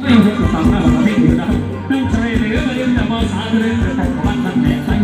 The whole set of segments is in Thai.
ไม่ต้องฟังมากกว่าที่อยู่นะนั่งเรนเนอร์ยังจะมองสาเรื่องแต่ของมันมันแหมตั้ง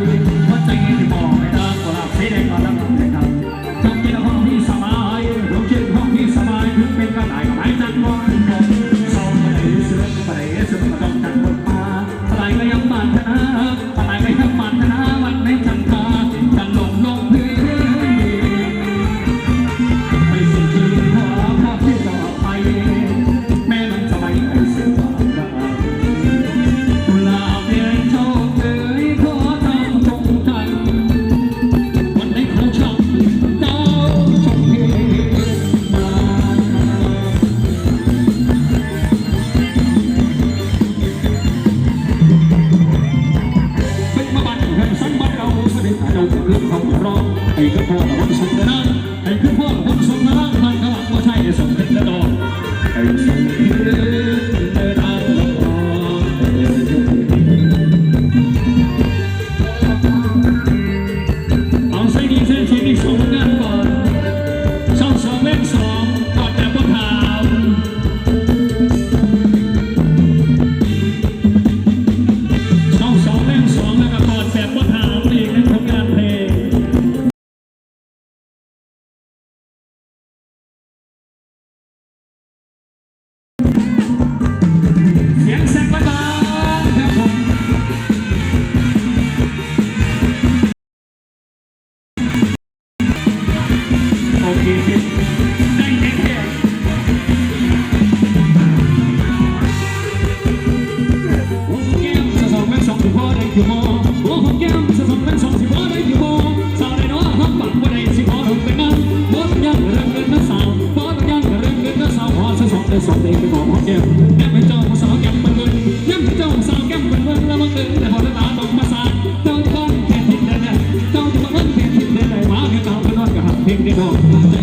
keep you Thank you.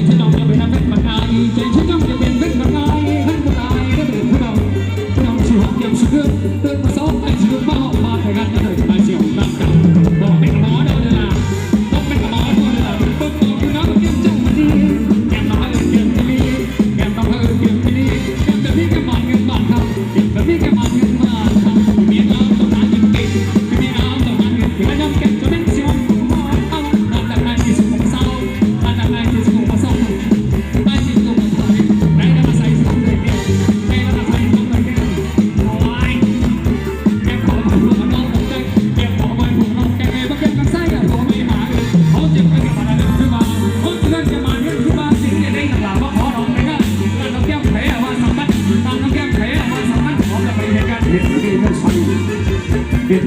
Thank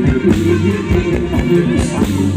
you.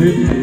Hidden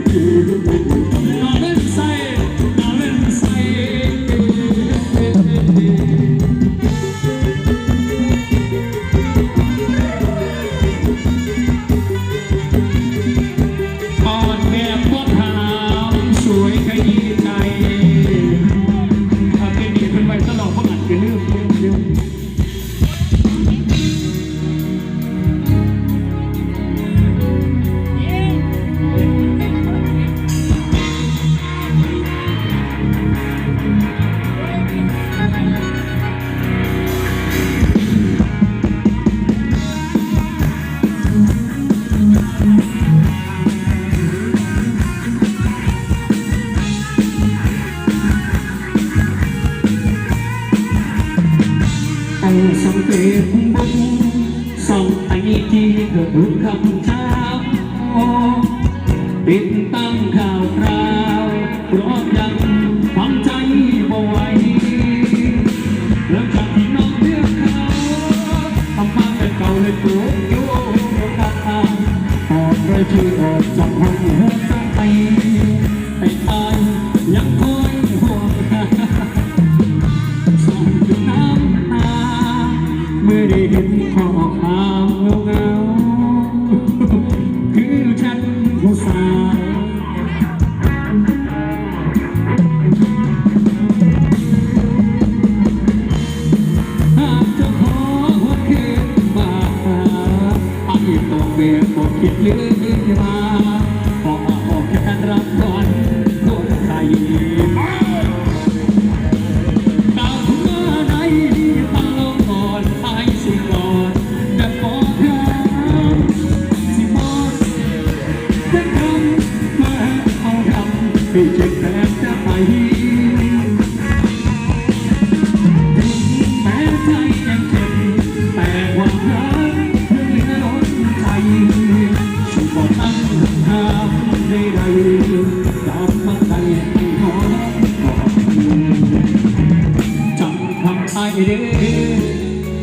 เอสังเกตบุญส่องไอที่เกิดบุญคำเช้าปิดตั้งข่าวคราวเราะ If you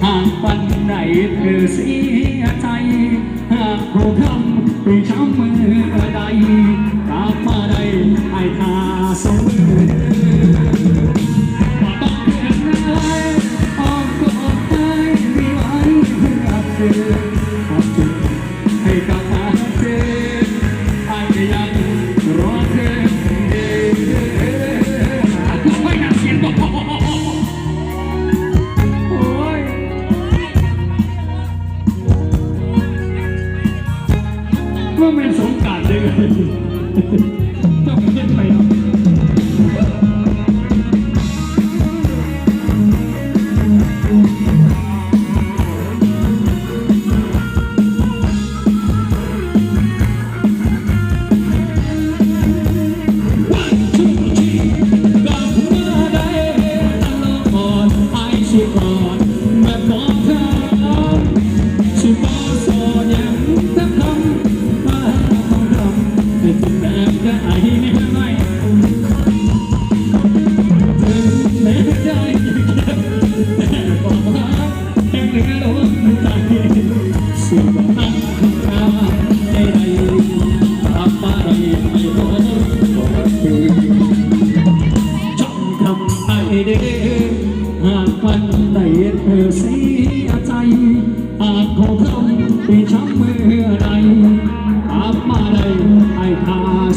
หากปันไหนเธอเสียใจ หากเราทำหรือช้ำเมื่อใดกลับมาได้ไอ้ทาสมมือ ก็าเป็นสงการเด้ไง